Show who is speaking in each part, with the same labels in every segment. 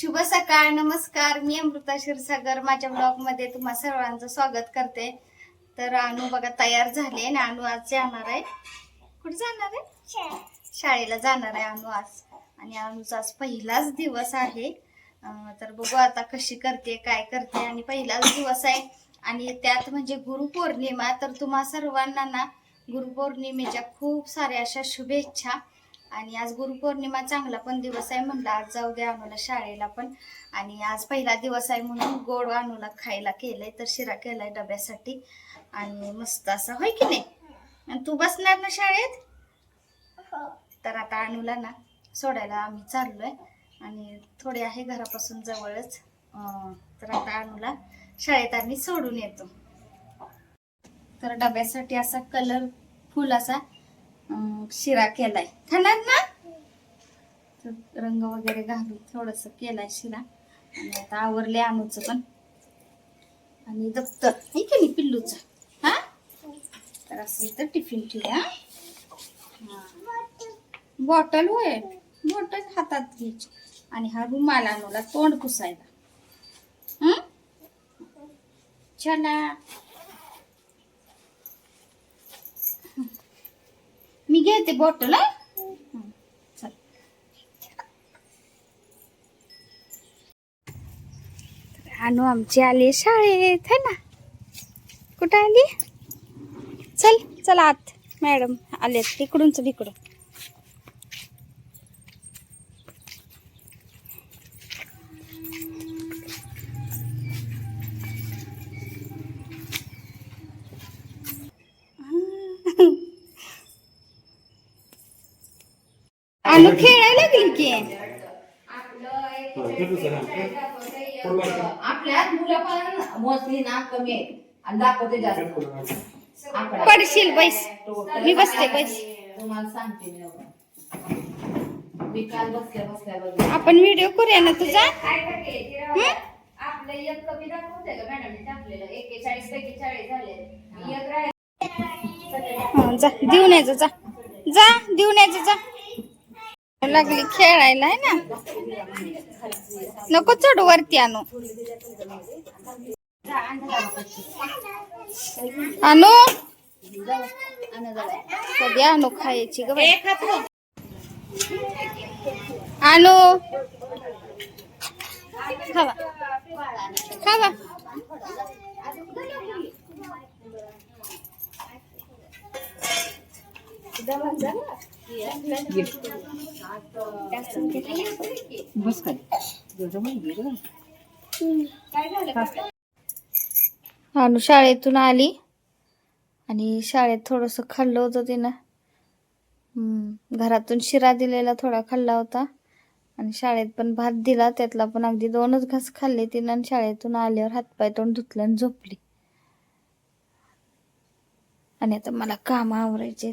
Speaker 1: शुभ सकाळ नमस्कार. मी अमृता क्षीरसागर. माझ्या ब्लॉगमध्ये तुम्हा सर्वांचं स्वागत करते. तर अनु बघा तयार झाले आणि अनु आज जाणार आहे. कुठे जाणार आहे? शाळेला जाणार आहे अनु आज. आणि अनुचा आज पहिलाच दिवस आहे. तर बघू आता कशी करते काय करते. आणि पहिलाच दिवस आहे. आणि त्यात म्हणजे गुरुपौर्णिमा. तर तुम्हा सर्वांना ना गुरुपौर्णिमेच्या खूप साऱ्या अशा शुभेच्छा. आणि आज गुरुपौर्णिमा चांगला पण दिवस आहे म्हणलं आज जाऊ द्या अनुला शाळेला पण. आणि आज पहिला दिवस आहे म्हणून गोड अनुला खायला केलंय तर शिरा केलाय डब्यासाठी. आणि मस्त असं होय की नाही? आणि तू बसणार ना शाळेत? तर आता अनुला ना सोडायला आम्ही चाललोय. आणि थोडे आहे घरापासून जवळच. तर आता अनुला शाळेत आम्ही सोडून येतो. तर डब्यासाठी असा कलर फुल असा शिरा केलाय. खाणार ना? तर रंग वगैरे घालून थोडस केलाय शिरा. आणि आता आवरले अनुचं पण. आणि दप्तर. नाही केली नाही पिल्लूचं? हा? तर असं तर टिफिन ठेवूया. बॉटल होय. बॉटल हातात घ्यायची. आणि हा रुमाल आणूला तोंड पुसायला. चला. घेते बॉटल हा अनु आमची आली शाळेत है ना कुठं आली चल चला आत मॅडम आले इकडून चल इकडून अनु खेळायला लागली की
Speaker 2: आपल्यात मुलं पण मोस्टली ना कमी आहेत. आणि दाखवते जास्त.
Speaker 1: पडशील बैस. मी बसते बैस.
Speaker 2: तुम्हाला सांगते मी काल बसल्या बसल्या.
Speaker 1: आपण व्हिडिओ करूया ना तुझा? हं?
Speaker 2: आपलं एक कमी दाखवते का मॅडमने टाकलेलं? एकेचाळीस पैकी चाळीस झाले. एक राहिलं.
Speaker 1: हं, जा. देऊन यायचं जा जा. देऊन यायचं जा. लागली खेळायला आहे ना? नको चढ वरती आणू. आणू? कधी आणू खायची ग आणू? खावा. खावा. आणू शाळेतून आली. आणि शाळेत थोडंसं खाल्लं होतं तिनं. घरातून शिरा दिलेला थोडा खाल्ला होता. आणि शाळेत पण भात दिला. त्यातला पण अगदी दोनच घास खाल्ले तिनं आणि शाळेतून आल्यावर हातपाय तोंड धुतलं आणि झोपली. आणि आता मला काम आवरायचे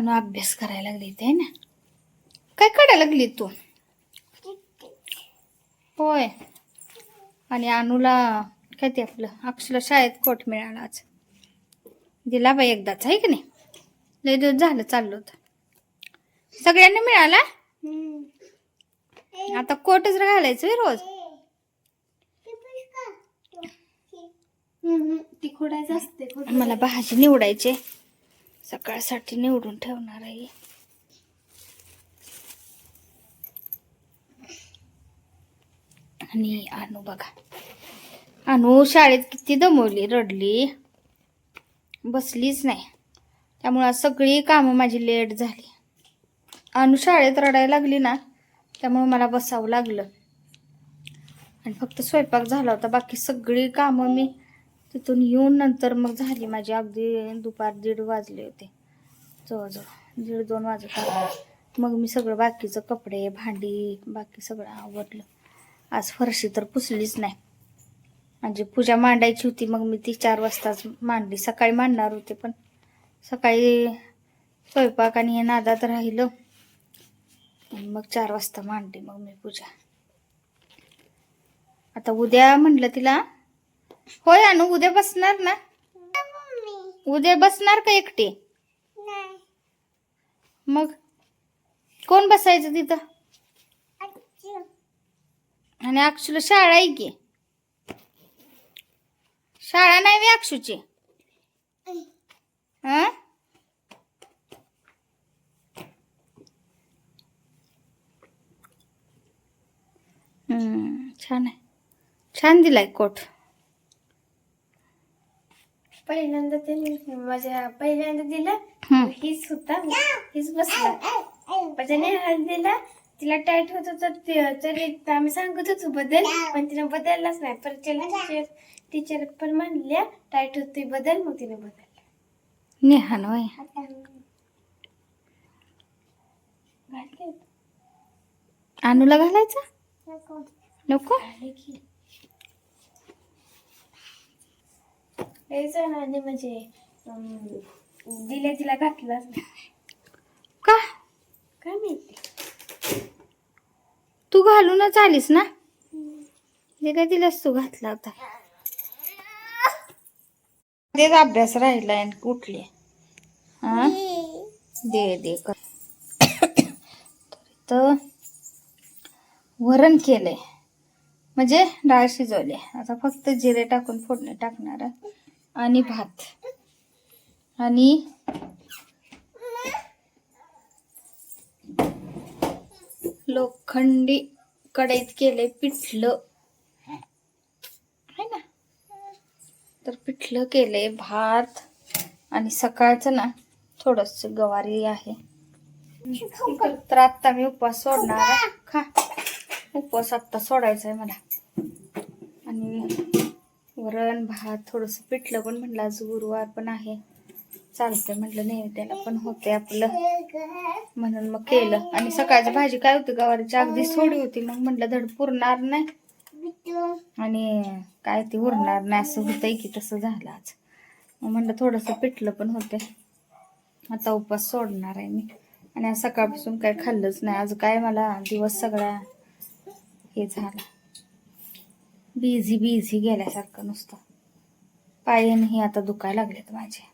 Speaker 1: ना अभ्यास करायला लागले ते ना? काय काढायला लागली तू? होय. आणि अनुला काय ते आपलं अक्षला शाळेत कोट मिळाला आज. दिला बाई एकदाच आहे की नाही? लय दिवस झालं चाललो होतं. सगळ्यांना मिळाला? आता कोटच घालायचं रोज?
Speaker 3: ती खोडायचं असते
Speaker 1: मला भाजी निवडायचे सकाळसाठी निवडून ठेवणार आहे. आणि अनु बघा. अनु शाळेत किती दमवली रडली. बसलीच नाही. त्यामुळे सगळी कामं माझी लेट झाली. अनु शाळेत रडायला लागली ना त्यामुळे मला बसावं लागलं. आणि फक्त स्वयंपाक झाला होता. बाकी सगळी कामं मी तिथून येऊन नंतर मग झाली माझी. अगदी दुपार दीड वाजले होते. जवळजवळ दीड दोन वाजत आले. मग मी सगळं बाकीचं कपडे भांडी बाकी सगळं आवडलं आज फरशी तर पुसलीच नाही. म्हणजे पूजा मांडायची होती मग मी ती चार वाजताच मांडली. सकाळी मांडणार होते पण सकाळी स्वयंपाक आणि हे नादात राहिलं. मग चार वाजता मांडली मग मी पूजा. आता उद्या म्हटलं तिला होय अनु उद्या बसणार ना? उद्या बसणार का एकटी? मग? कोण बसायचं तिथं? आणि अक्षुला शाळा आहे की? शाळा नाही वे अक्षूची? हं? हम्म, छान आहे. छान दिलाय कोट.
Speaker 3: पहिल्यांदा ते माझ्या पहिल्यांदा दिला
Speaker 1: हम्म.
Speaker 3: हीच होता हीच बसला. त्याने हात दिला तिला टाईट होत होत तरी आम्ही सांगत होतो बदल पण तिने बदललाच नाही. पण त्याला टीचर टीचर पण म्हणल्या टाईट होते बदल मग तिने बदल
Speaker 1: नेहान होय.
Speaker 3: घातले
Speaker 1: अनुला घालायचा? नको.
Speaker 3: लय जणांनी म्हणजे दिले तिला घातलाच नाही
Speaker 1: का?
Speaker 3: काय माहिती?
Speaker 1: तू घालूनच आलीस ना? ते काय दिलास तू घातला होता? तेच अभ्यास राहिलाय आणि उठली हा? दे दे कर. तर वरण केलंय. म्हणजे डाळ शिजवली. आता फक्त जिरे टाकून फोडणी टाकणार आहे. आणि भात. आणि लोखंडी कढईत केले पिठलं. है ना? तर पिठलं केले भात आणि सकाळचं ना थोडस गवारी आहे. तर आत्ता मी उपवास सोडणार खा. उपवास आत्ता सोडायचा आहे मला. आणि वरण भात थोडंसं पिठलं पण म्हटलं आज गुरुवार पण आहे. चालतंय म्हटलं नैवेद्याला पण होते आपलं. म्हणून मग केलं. आणि सकाळची भाजी काय होती गवारीची? अगदी सोडी होती. मग म्हटलं धड पुरणार नाही. आणि काय ते उरणार नाही असं होतंय की तसं झालं आज. मग म्हटलं थोडंसं पिठलं पण होते आता उपास सोडणार आहे मी. आणि आज सकाळपासून काय खाल्लंच नाही. आज काय मला दिवस सगळा हे झाला. बिझी बिझी गेल्यासारखं नुसतं. पायनही आता दुखायला लागलेत माझे.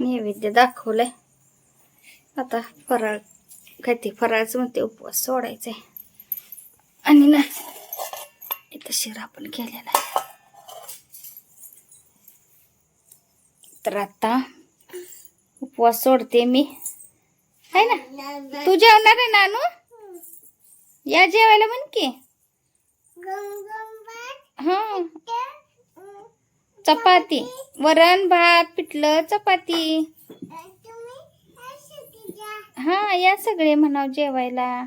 Speaker 1: नैवेद्य दाखवलंय. आता फराळ काय ते फराळच म्हणते उपवास सोडायचंय. आणि ना इथं शिरा पण केलेला आहे. तर आता उपवास सोडते मी. आहे ना? तू जेवणार आहे नानू? या जेवायला म्हण की. हा. चपाती. वरण भात पिठलं चपाती. हा या सगळे म्हणाव जेवायला.